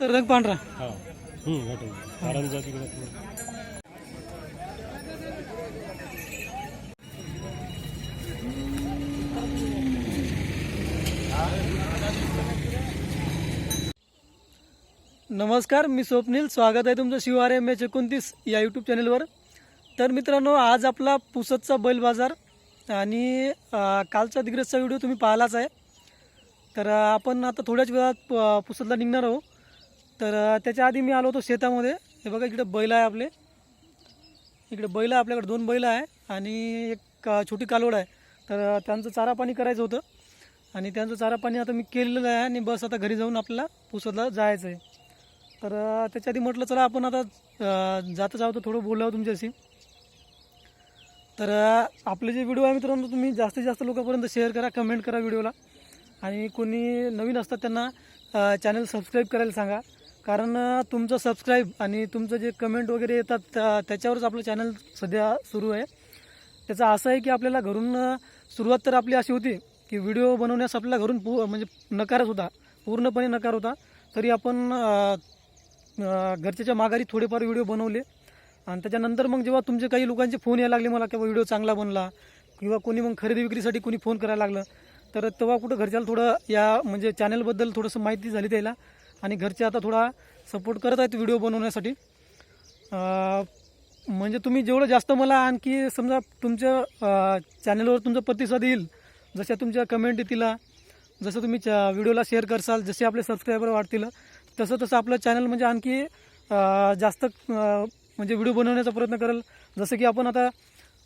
तर रंग पांढरा. हा. नमस्कार मी स्वप्नील. स्वागत आहे तुमचं शिवार एम एच एकोणतीस या यूट्यूब चॅनलवर तर मित्रांनो आज आपला पुसदचा बैल बाजार आणि कालचा दिग्रजचा व्हिडिओ तुम्ही पाहिलाच आहे. तर आपण आता थोड्याच वेळात पुसदला निघणार आहोत. तर त्याच्या आधी मी आलो होतो शेतामध्ये. हे बघा इकडे बैल आहे आपले. इकडे बैल आहे आपल्याकडे दोन बैल आहे आणि एक छोटी कालवड आहे. तर त्यांचं चारा पाणी करायचं होतं. आणि त्यांचं चारा पाणी आता मी केलेलं आहे आणि बस आता घरी जाऊन आपल्याला पुसतला जायचं आहे तर त्याच्या आधी म्हटलं चला आपण आता अं, जाता जाऊ तर थोडं बोलावं तुमच्याशी. तर आपले जे व्हिडिओ आहे मित्रांनो तुम्ही जास्तीत जास्त लोकांपर्यंत शेअर करा कमेंट करा व्हिडिओला. आणि कोणी नवीन असतात त्यांना चॅनल सबस्क्राईब करायला सांगा. कारण तुमचं सबस्क्राईब आणि तुमचं जे कमेंट वगैरे येतात त्या- त्याच्यावरच आपलं चॅनल सध्या सुरू आहे. त्याचं असं आहे की आपल्याला घरून सुरुवात तर आपली अशी होती की व्हिडिओ बनवण्यास आपल्याला घरून पू म्हणजे नकारच होता पूर्णपणे नकार होता. तरी आपण घरच्याच्या माघारी थोडेफार व्हिडिओ बनवले. आणि त्याच्यानंतर मग जेव्हा तुमचे काही लोकांचे फोन यायला लागले मला की व्हिडिओ चांगला बनला? किंवा कोणी मग खरेदी विक्रीसाठी कोणी फोन करायला लागलं तर तेव्हा कुठं घरच्याला थोडं या म्हणजे चॅनलबद्दल थोडंसं माहिती झाली त्याला. आणि घरचे आता थोडा सपोर्ट करत आहेत व्हिडिओ बनवण्यासाठी. म्हणजे तुम्ही जेवढं जास्त मला आणखी समजा तुमच्या चॅनलवर तुमचा प्रतिसाद येईल जशा तुमच्या कमेंट येतील जसं तुम्ही च्या व्हिडिओला शेअर करसाल जसे आपले सबस्क्रायबर वाढतील तसं तसं आपलं चॅनल म्हणजे आणखी जास्त म्हणजे व्हिडिओ बनवण्याचा प्रयत्न करेल. जसं की आपण आता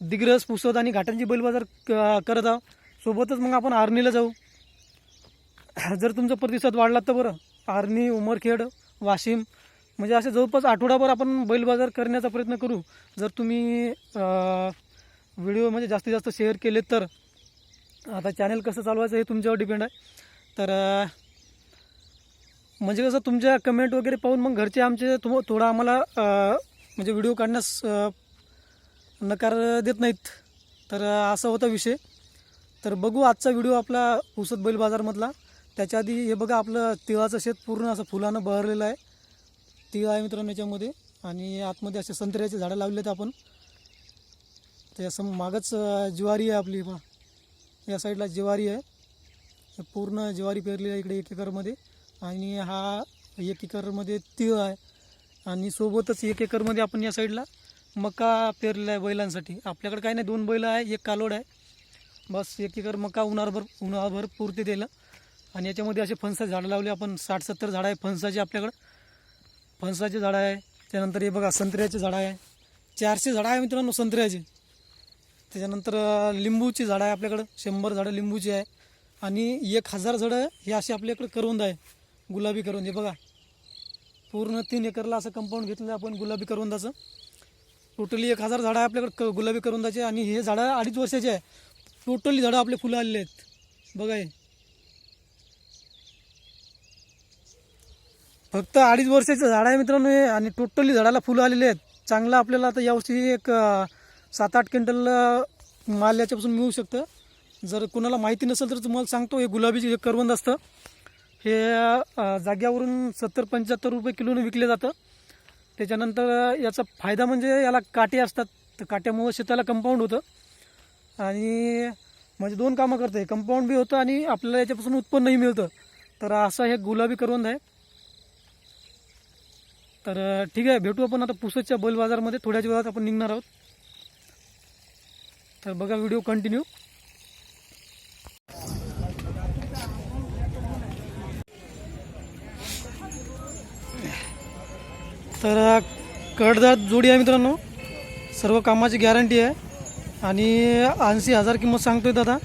दिग्रस पुसद आणि घाटांची बैलबाजार क- करत आहोत. सोबतच मग आपण आर्नीला जाऊ. जर तुमचा प्रतिसाद वाढला तर बरं. आर्णी उमरखेड वाशिम. म्हणजे असे जवळपास आठवडाभर आपण बैल बाजार करण्याचा प्रयत्न करू. जर तुम्ही व्हिडिओ म्हणजे जास्तीत जास्त शेअर केले तर. आता चॅनल कसं चालवायचं हे तुमच्यावर डिपेंड आहे. तर म्हणजे कसं तुमच्या कमेंट वगैरे पाहून मग घरचे आमचे तुम थोडा आम्हाला म्हणजे व्हिडिओ काढण्यास नकार देत नाहीत. तर असा होता विषय. तर बघू आजचा व्हिडिओ आपला पुसत बैल बाजारमधला. त्याच्या आधी हे बघा आपलं तिळाचं शेत पूर्ण असं फुलानं बहरलेलं आहे. तिळ आहे मित्रांनो याच्यामध्ये. आणि आतमध्ये असे संत्र्याचे झाडं लावलेत आपण. त्या सम मागच ज्वारी आहे आपली. पण या साईडला ज्वारी आहे. पूर्ण ज्वारी पेरली आहे इकडे एक एकरमध्ये. आणि हा एक एकरमध्ये तिळ आहे. आणि सोबतच एक एकरमध्ये आपण या साईडला मका पेरलेला आहे बैलांसाठी. आपल्याकडे काही नाही दोन बैल आहे एक कालोड आहे. बस एक एकर मका उन्हाळभर उन्हाळभर पुरते त्याला. आणि याच्यामध्ये असे फणसाचे झाडं लावले. आपण साठ सत्तर झाडं आहे. फणसाचे आपल्याकडं. फणसाचे झाडं आहे. त्यानंतर हे बघा संत्र्याचे झाडं आहे. चारशे झाडं आहे मित्रांनो संत्र्याचे. त्याच्यानंतर लिंबूची झाडं आहे आपल्याकडं. शंभर झाडं लिंबूची आहे. आणि एक हजार झाडं हे असे आपल्याकडं करवंद आहे. गुलाबी करवंद हे बघा. पूर्ण तीन एकरला असं कंपाऊंड घेतलं आपण गुलाबी करवंदाचं टोटली एक हजार झाडं आहे आपल्याकडे क गुलाबी करवंदाचे आणि हे झाडं अडीच वर्षाचे आहे. टोटली झाडं आपले फुलं आलेले आहेत. बघा हे. फक्त अडीच वर्षाचं झाड आहे मित्रांनो हे आणि टोटली झाडाला फुलं आलेली आहेत. चांगलं आपल्याला आता यावर्षी एक सात आठ क्विंटल माल याच्यापासून मिळू शकतं. जर कोणाला माहिती नसेल तर तुम्हाला सांगतो हे गुलाबीचे हे करवंद असतं हे जाग्यावरून सत्तर पंच्याहत्तर रुपये किलोनं विकले जातं. त्याच्यानंतर याचा फायदा म्हणजे याला काटे असतात. तर काट्यामुळं शेताला कंपाऊंड होतं. आणि म्हणजे दोन कामं करतं. कंपाऊंड बी होतं आणि आपल्याला याच्यापासून उत्पन्नही मिळतं. तर असं हे गुलाबी करवंद आहे. तर ठीक आहे भेटू आपण आता पुसदच्या बैल बाजारमध्ये. थोड्याच वेळात आपण निघणार आहोत. तर बघा व्हिडिओ कंटिन्यू तर अं, कडदात जोडी आहे मित्रांनो. सर्व कामाची गॅरंटी आहे. आणि ऐंशी हजार किंमत सांगतोय दादा.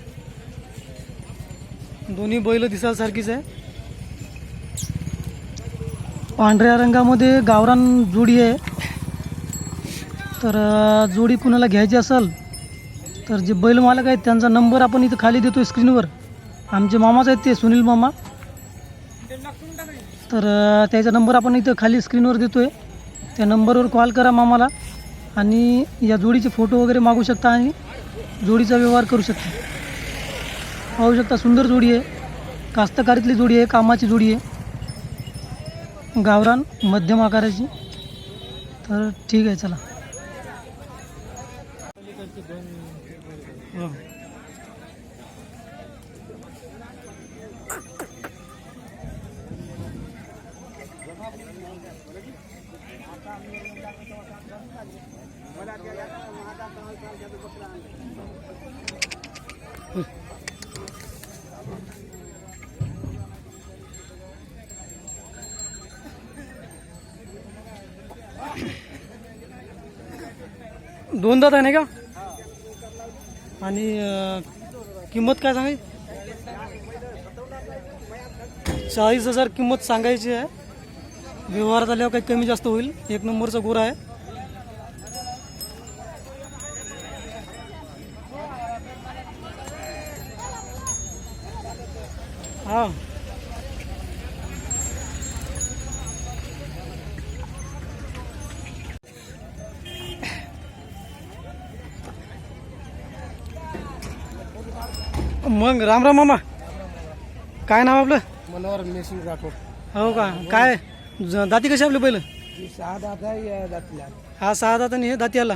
दोन्ही बैल दिसायला सारखीच आहे. पांढऱ्या रंगामध्ये गावरान जोडी आहे. तर जोडी कुणाला घ्यायची असेल तर जे बैल मालक आहेत त्यांचा नंबर आपण इथं खाली देतो स्क्रीनवर. आमचे मामाच आहेत ते सुनील मामा. तर त्याचा नंबर आपण इथं खाली स्क्रीनवर देतो आहे त्या नंबरवर कॉल करा मामाला आणि या जोडीचे फोटो वगैरे मागू शकता आणि जोडीचा व्यवहार करू शकता. पाहू शकता सुंदर जोडी आहे. कास्तकारीतली जोडी आहे कामाची जोडी आहे. गावरान मध्यम आकाराची. तर ठीक आहे चला. दोन आहे नाही का? आणि किंमत काय सांगायची? चाळीस हजार किंमत सांगायची आहे. व्यवहारात आल्यावर काही कमी जास्त होईल. एक नंबरचा गोरा आहे. मग राम राम मामा. काय नाव आपलं? मनोहर मेसिंग राठोड. हो का? काय? ज- दाती कशी आपली पहिलं? सहा दातीला. हा सहा दात आणि हे दाती आला.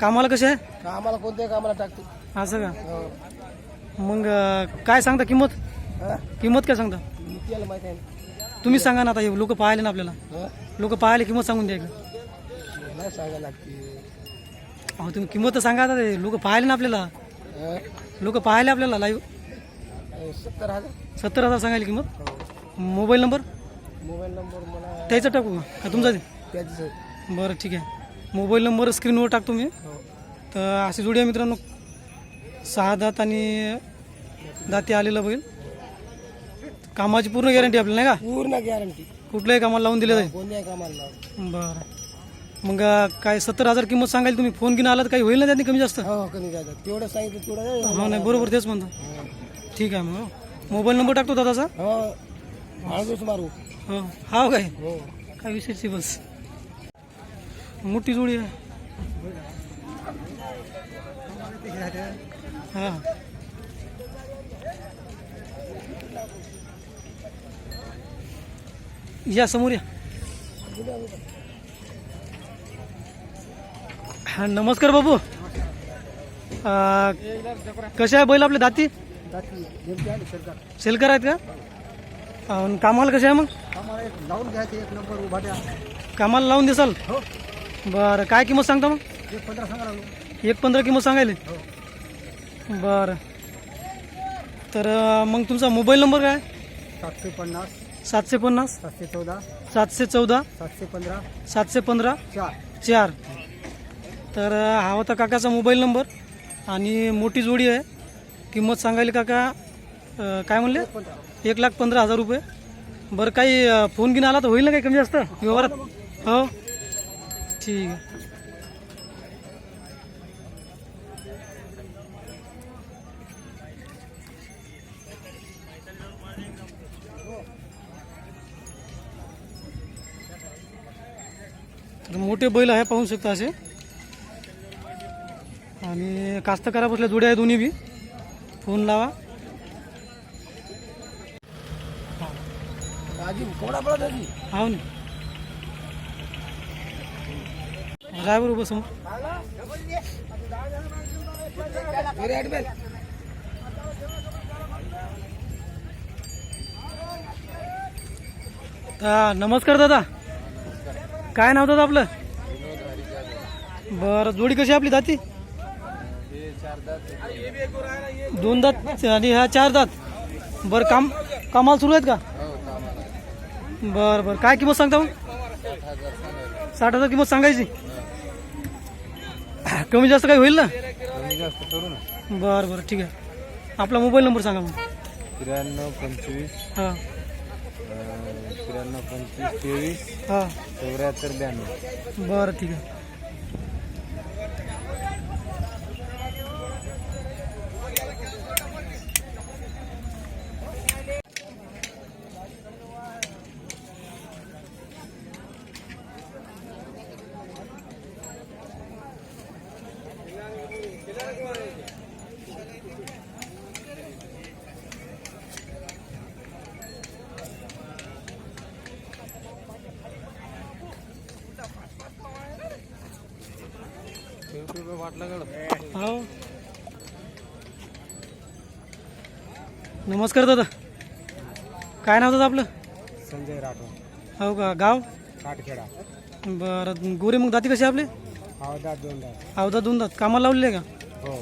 कामाला कसे आहे? कामाला कोणत्या कामाला टाकते. असं का? मग अं, काय सांगता किंमत? किंमत काय सांगता? त्याला माहिती आहे? तुम्ही सांगा ना आता हे लोक पाहिले ना आपल्याला. लोक पाहिले किंमत सांगून द्या एकदा. सांगायला लागते. अहो तुम्ही किंमत तर सांगा आता ते लोक पाहिले ना आपल्याला. लोक पाहिले आपल्याला लाईव्ह सत्तर हजार सत्तर हजार सांगायला किंमत? Mobile number? मोबाईल नंबर मला त्याचा टाकू का? तुमचा? त्याच बरं ठीक आहे. मोबाईल नंबर स्क्रीनवर टाकतो मी. तर अशी जोडी आहे मित्रांनो. सहा दात आणि दाती आलेलं बैल. कामाची पूर्ण गॅरंटी आपल्याला नाही का? पूर्ण गॅरंटी कुठल्याही कामाला लावून दिलं जाईल. कोणत्याही कामाला बरं. मग काय सत्तर हजार किंमत सांगायला तुम्ही फोन घेऊन आला तर काही होईल ना त्यांनी कमी जास्त? हो कमी जायचं तेवढं सांगितलं तेवढं हो नाही बरोबर तेच म्हणतो. ठीक आहे मग मोबाईल नंबर टाकतो दादाचा? हो. मारू. हो. हा काय? हो. काय विषयची बस? मोठी जोडी आहे. हा. या समोर या. हा नमस्कार बाबू. कशा आहे बैल आपले? दाती? सेलकर आहेत का? अन कामाला कशा आहे मग? लावून घ्यायचं एक नंबर उभा द्या कामाला लावून देसाल? हो. बरं काय किंमत सांगता मग? एक पंधरा सांगा लागलो. एक पंधरा किंमत सांगायले? हो. बरं. तर अं, मग तुमचा मोबाईल नंबर काय? सातशे पन्नास. सातशे पन्नास. सातशे चौदा. सातशे चौदा. सातशे पंधरा. सातशे पंधरा. चार. चार. तर हा होता काकाचा मोबाईल नंबर आणि मोठी जोडी आहे. किंमत सांगायला काका काय म्हणले? एक लाख पंधरा हजार रुपये. बरं काही फोन घेऊन आला तर होईल ना काही कमी जास्त? व्यवहारात? हो. ठीक आहे. तर मोठे बैल आहे पाहू शकता असे. आणि कास्तकारा बसल्या जोड्या आहे दोन्ही बी. फोन लावा. ना. ड्रायव्हर उभं समोर. हा नमस्कार दादा. काय नाव दादा आपलं? बरं जोडी कशी आपली दाती? दोन दात आणि ह्या चार दात. बरं काम कामाला सुरू आहेत का? बरं बरं. काय किंमत सांगता मग? साठ हजार किंमत सांगायची? कमी जास्त काही होईल ना? बरं बरं. ठीक आहे. आपला मोबाईल नंबर सांगा मग. त्र्याण्णव पंचवीस हां. त्र्याण्णव पंचवीस तेवीस हां. चौऱ्याहत्तर ब्याण्णव. बरं ठीक आहे. हो नमस्कार दादा. काय नाव दादा आपलं? संजय राठोड. हो का? गाव? काटखेडा. बरं. गोरे मग दाती कसे आपले? अवधात दोन दात. अवधा दोन दात. कामाला लावलेले का? हो.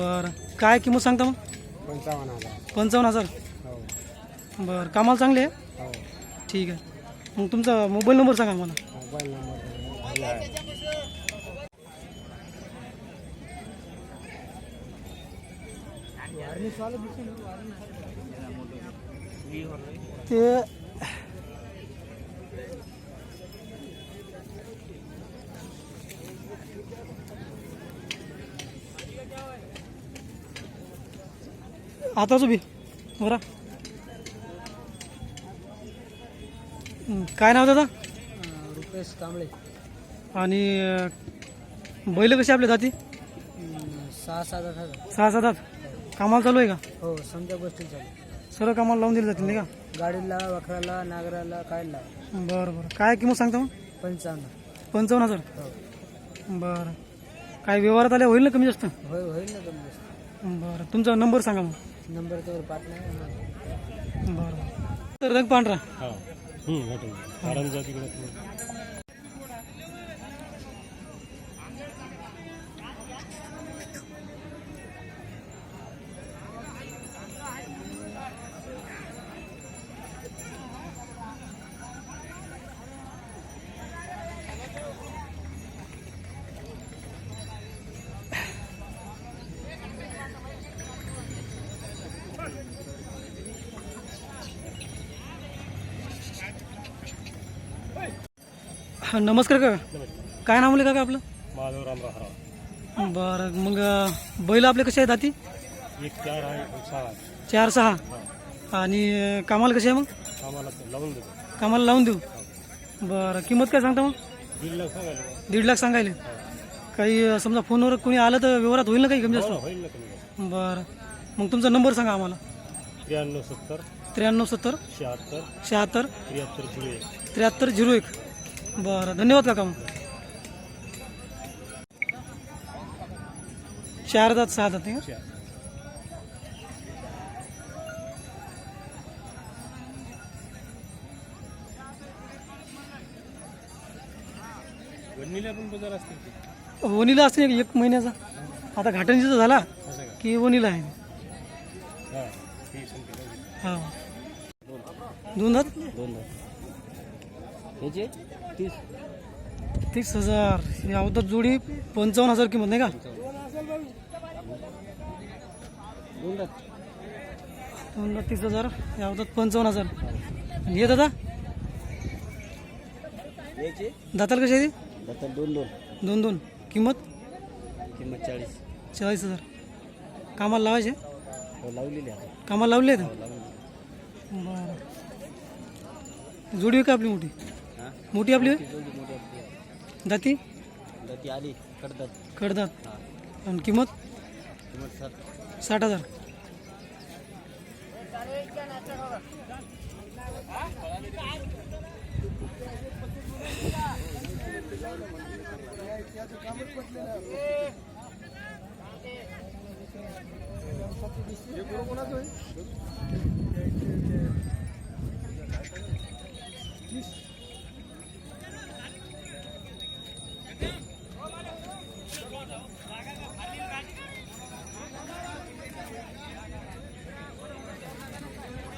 बरं. काय किंमत सांगता मग? पंचावन्न हजार. पंचावन्न हजार? हो. बरं. कामाला चांगले आहे? हो. ठीक आहे. मग तुमचा मोबाईल नंबर सांगा मला. मोबाईल नंबर ते आताच उभी बरा. काय नाव दादा? रुपेश कांबळे. आणि बैल कशी आपल्या जाती? सहा सात आठ हजार. सहा सात आठ. कामाला चालू आहे का? हो समजा गोष्टी चालू. सर्व कामाला लावून दिले जातील नाही का? गाडीला वखराला नागराला काढला बरं बरं. काय किंमत सांगता मग? पंचावन्न. पंचावन्न हजार? हो. बरं. काय व्यवहारात आल्या? होईल ना कमी जास्त? होय होईल ना कमी जास्त. बरं. तुमचा नंबर सांगा मग. नंबर तर पाठ नाही बरं तर रंग पांढरा हो तिकडे हा, नमस्कार काका. काय नाव म्हणले काका आपलं? माधव रामराव हराव बरं मग अं, बैल आपले कसे आहेत हाती एक चार आहे एक सहा आहे. चार सहा. आणि अं, कामाला कसे आहे मग? आम्हाला ते लावून देतो. कामाला लावून देऊ? बरं किंमत काय सांगता मग? दीड लाख सांगायला दीड लाख सांगायले. काही अं, समजा फोनवर कोणी आलं तर व्यवहारात होईल ना काही कमी जास्त? होईल ना कमी जास्त. बरं. मग तुमचा नंबर सांगा आम्हाला. त्र्याण्णव सत्तर त्र्याण्णव सत्तर शहात्तर शहात्तर त्र्याहत्तर झिरो एक. त्र्याहत्तर झिरो एक. बरं धन्यवाद काका मग. चार दात सहा दात नाही का? वडणीला पण बाजार असते एक- एक महिन्याचा. आता घाटणीचा झाला असं का? की वणीला आहे. हां संख्या हा. दोन दात दोन ह्याचे? तीस. तीस हजार. ही जोडी पंचावन्न हजार किंमत नाही का? दोन लाख तीस हजार. ही अवधात पंचावन्न हजार. आणि हे दादा? दाताल कशी आहे ती? आता दोन दोन. दोन दोन. किंमत? किंमत चाळीस. चाळीस हजार. कामाला लावायचे? हो लावलेली आहे. कामाला लावले आहेत? लावलेली बरं. जोडी आहे का आपली मोठी? हां मोठी आपली होय? आपली दाती ती आली कडतात कडदात. हाँ. आणि किंमत? किंमत सात साठ हज़ार.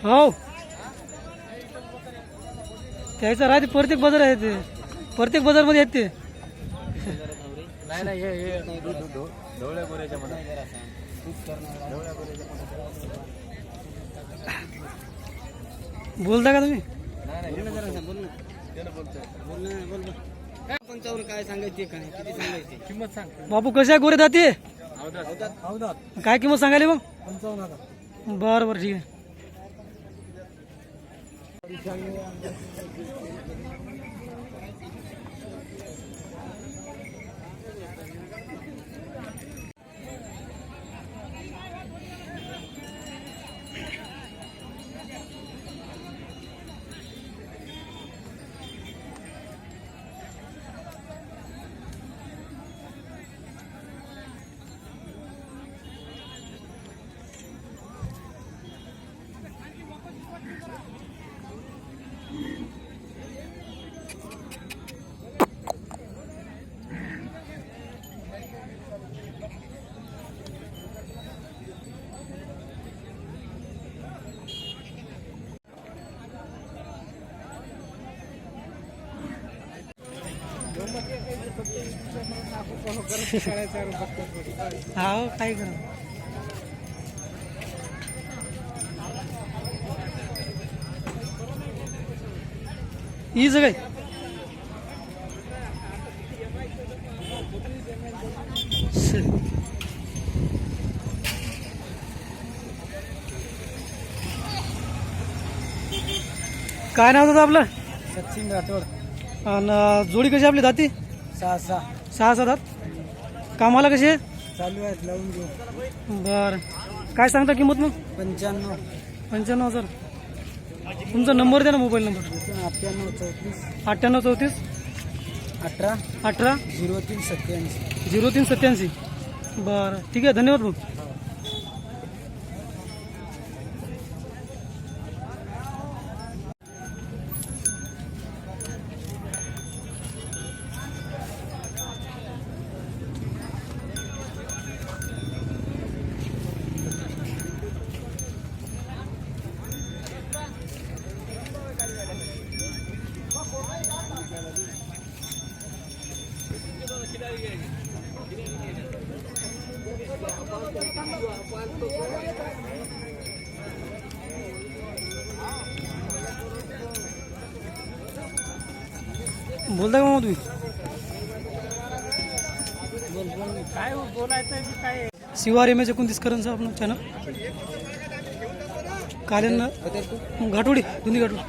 हो. त्याचा राहते प्रत्येक बाजार आहे ते प्रत्येक बाजारमध्ये आहेत ते नाही नाही हे हे ढवळ्या गोऱ्याच्या म्हणा बोलता का तुम्ही? पंचावन्न काय सांगायचे काय किती सांगायचे? किंमत सांग. बापू कशा गोरे दाती? अवधात काय किंमत सांगायली मग? पंचावन्न हजार. बरं बरं ठीक आहे. 私たちの。हा काय करा ही. काय नाव होतं आपलं? सचिन राठोड. आणि जोडी कशी आपली दाती? सहा सहा. सहा सात आत कामाला आहे चालू आहेत लावून घेऊ. बर. काय सांगता किंमत मग? पंच्याण्णव. पंच्याण्णव हजार. तुमचा नंबर द्या ना मोबाईल नंबर. अठ्ठ्याण्णव चौतीस. अठ्ठ्याण्णव चौतीस. अठरा. अठरा. झिरो तीन सत्याऐंशी झिरो तीन सत्याऐंशी बरं. ठीक आहे धन्यवाद भाऊ काय हो, बोलायचं की काय? शिवार एम एच एकोणतीस करणचं आपलं चॅनल कालेन घाटोडी दोन्ही घाटोडी.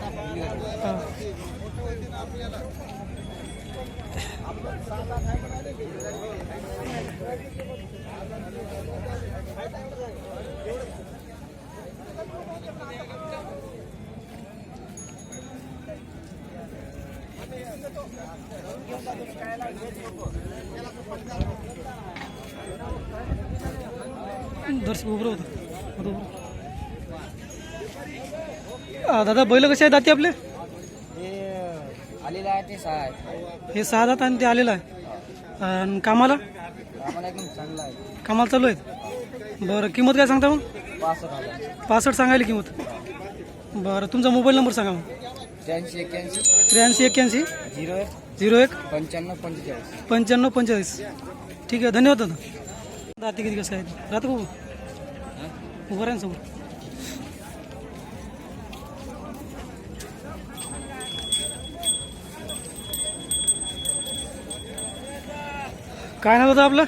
दर्शक उभं होतं बरोबर दादा बैल कसे आहेत दाती आपले? हे आलेलं आहे ते सहा आहे हे सहा दात आणि ते आलेलं आहे. आणि कामाला? आम्हाला एकदम चांगला आहे. कामाला चालू आहेत? बरं किंमत काय सांगता मग? पासष्ट सांगायला किंमत. बरं तुमचा मोबाईल नंबर सांगा मग. त्र्याऐंशी एक्क्याऐंशी. त्र्याऐंशी एक्क्याऐंशी. झिरो एक. झिरो एक. पंच्याण्णव पंचेचाळीस. पंच्याण्णव पंचेचाळीस. ठीक आहे धन्यवाद दादा. दाती किती कसं आहेत? राहतो भाऊ उभं राहा ना समोर. काय नाव होतं आपलं?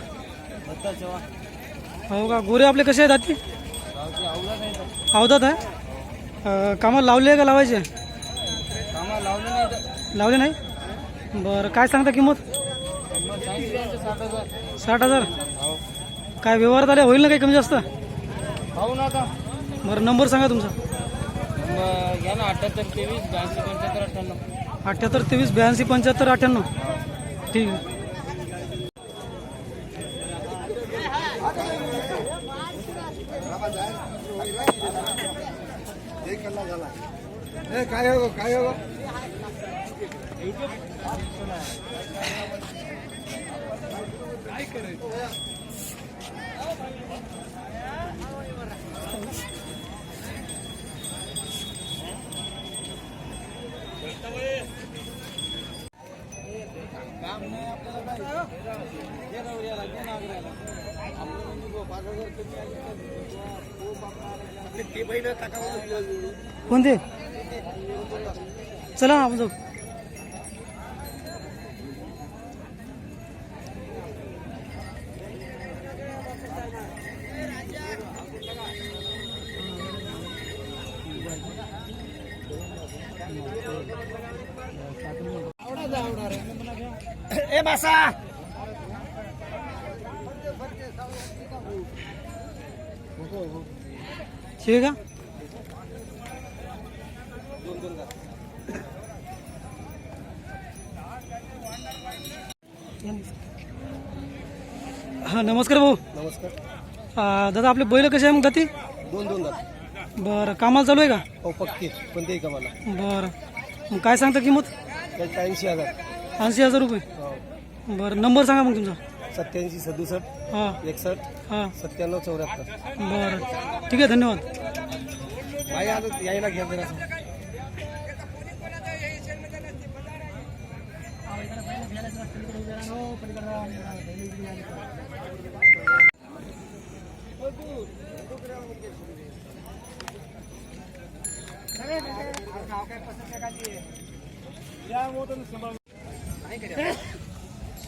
हो का? गोरे आपले कसे आहेत तर. अवधात आहे कामाला लावले आहे का लावायचे? लावलं नाही तर. लावले नाही? बरं काय सांगता किंमत? साठ हजार. हो. काय व्यवहारात आले? होईल ना काही कमी जास्त? पाहू ना आता. बरं नंबर सांगा तुमचा. मग घ्या ना अठ्याहत्तर तेवीस ब्याऐंशी पंच्याहत्तर अठ्ठ्याण्णव. अठ्ठ्याहत्तर तेवीस ब्याऐंशी पंच्याहत्तर अठ्ठ्याण्णव. ठीक आहे. काय हो काय हो कोणते? चला आपण जाऊ. ठीक आहे का? हा नमस्कार भाऊ. नमस्कार. आ, दादा आपले बैल कसे आहे मग जाती दोन दोन दात. बरं कामाला चालू आहे का? हो पक्के. कोणतेही कामाला. बरं. मग काय सांगता किंमत? त्याचे ऐंशी हजार. ऐंशी हजार रुपये. हो. बरं नंबर सांगा मग तुमचा. सत्याऐंशी सदुसष्ट हां. एकसष्ट हां. सत्त्याण्णव चौऱ्याहत्तर. बरं. ठीक आहे धन्यवाद. भाई आता यायला घ्या जरा.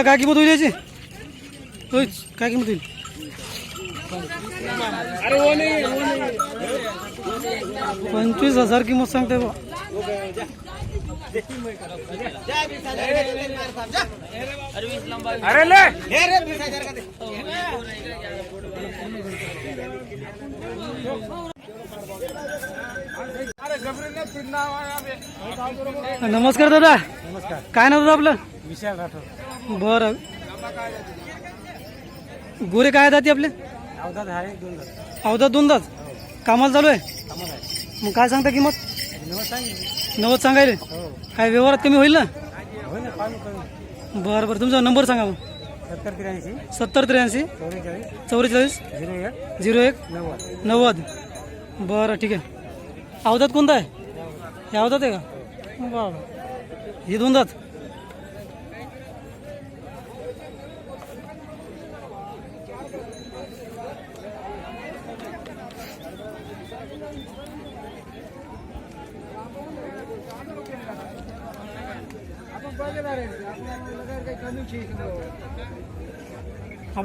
भैया काय किंमत होईल याची काय किंमत होईल पंचवीस हजार किंमत सांगते बा. नमस्कार दादा. नमस्कार. काय नाव दादा आपलं? विशाल राठोड. बरं. गोरे काय दाती आपले? अवधात आहे दोन हजार अवधा दोन दात कामाला चालू आहे? मग काय सांगता किंमत? सांगितलं नव्वद सांगायले. हो. काय व्यवहारात कमी होईल ना? होय बरं बरं. तुमचा नंबर सांगा मग. सत्तर त्र्याऐंशी. सत्तर त्र्याऐंशी. चौवेचाळीस. चौवेचाळीस. झिरो एक. झिरो एक. नव्वद. नव्वद. बरं ठीक आहे. अवधात कोणता आहे? हे अवधात आहे का? बरं हे दोन दात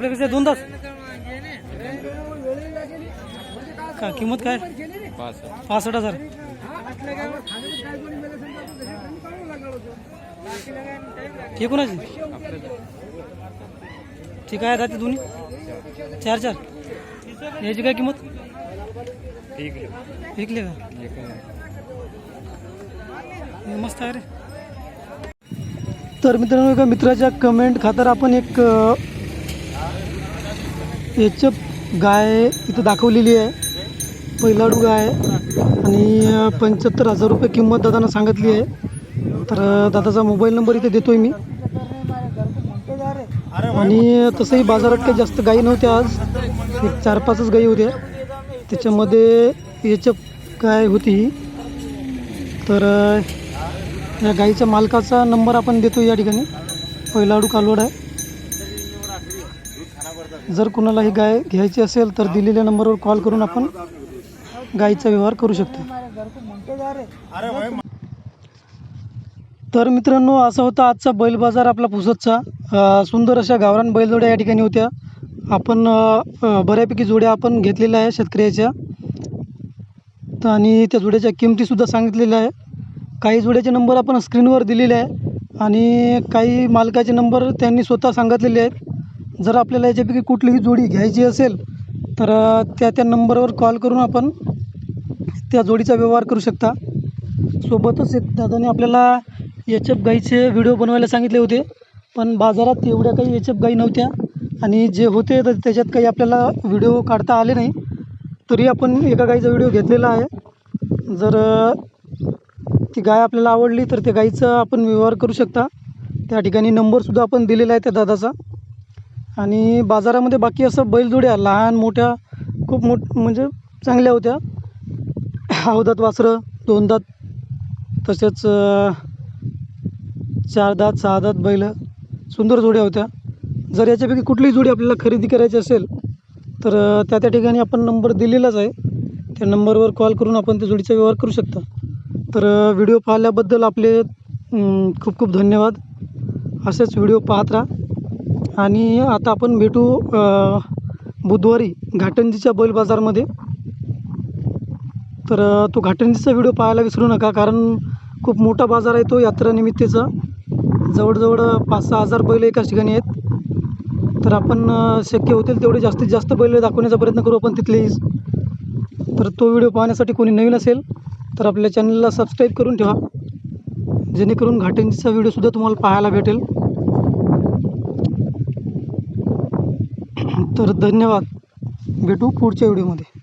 आपल्या कसं दोन तास. का किंमत काय? पासष्ट हजार. ठीक कोणाची? ठीक आहे जाते दोन्ही. चार चार. याची काय किंमत? विकले का? मस्त आहे रे. तर मित्रांनो एका मित्राच्या कमेंट खातर आपण एक एच गाय इथं दाखवलेली आहे. पहिलाडू गाय आहे. आणि पंच्याहत्तर हजार रुपये किंमत दादानं सांगितली आहे. तर दादाचा मोबाईल नंबर इथे देतोय मी. आणि तसंही बाजारात काही जास्त गाई नव्हत्या आज. एक चार पाचच गाई होत्या. त्याच्यामध्ये एच गाय होती ही? तर या गाईच्या मालकाचा नंबर आपण देतो या ठिकाणी. पहिलाडू कालवड आहे. जर कुणाला ही गाय घ्यायची असेल तर दिलेल्या नंबरवर कॉल करून आपण गाईचा व्यवहार करू शकतो. तर मित्रांनो असा होता आजचा बैल बाजार आपला पुसतचा सुंदर अशा गावरान बैलजोड्या या ठिकाणी होत्या. आपण बऱ्यापैकी जोड्या आपण घेतलेल्या आहे शेतकऱ्याच्या. तर आणि त्या जोड्याच्या किमतीसुद्धा सांगितलेल्या आहे काही जोड्याचे नंबर आपण स्क्रीनवर दिलेले आहे आणि काही मालकाचे नंबर त्यांनी स्वतः सांगितलेले आहेत. जर आपल्याला याच्यापैकी कुठलीही जोडी घ्यायची असेल तर त्या त्या नंबरवर कॉल करून आपण त्या जोडीचा व्यवहार करू शकता. सोबतच एक दादाने आपल्याला एच एफ गाईचे व्हिडिओ बनवायला सांगितले होते पण बाजारात एवढ्या काही एच एफ गाई नव्हत्या आणि जे होते तर त्याच्यात काही आपल्याला व्हिडिओ काढता आले नाही. तरी आपण एका गाईचा व्हिडिओ घेतलेला आहे. जर ती गाय आपल्याला आवडली तर त्या गाईचा आपण व्यवहार करू शकता. त्या ठिकाणी नंबरसुद्धा आपण दिलेला आहे त्या दादाचा. आणि बाजारामध्ये बाकी असं बैलजोड्या लहान मोठ्या खूप मोठ म्हणजे चांगल्या होत्या. अवदात वासरं दोन दात तसेच चार दात सहा दात बैल सुंदर जोड्या होत्या. जर याच्यापैकी कुठलीही जोडी आपल्याला खरेदी करायची असेल तर त्या त्या ठिकाणी आपण नंबर दिलेलाच आहे. त्या नंबरवर कॉल करून आपण त्या जोडीचा व्यवहार करू शकता. तर व्हिडिओ पाहिल्याबद्दल आपले खूप खूप धन्यवाद. असेच व्हिडिओ पाहत राहा. आणि आता आपण भेटू बुधवारी घाटंजीच्या बैल बाजारमध्ये. तर तो घाटंजीचा व्हिडिओ पाहायला विसरू नका कारण खूप मोठा बाजार आहे तो यात्रानिमित्ताचा. जवळजवळ पाच सहा हजार बैल एकाच ठिकाणी आहेत. तर आपण शक्य होतील तेवढे जास्तीत जास्त बैल दाखवण्याचा प्रयत्न करू आपण तिथलेच तर तो व्हिडिओ पाहण्यासाठी कोणी नवीन असेल तर आपल्या चॅनलला सबस्क्राईब करून ठेवा. जेणेकरून घाटंजीचा व्हिडिओसुद्धा तुम्हाला पाहायला भेटेल. तर धन्यवाद. भेटू पुढच्या व्हिडिओमध्ये.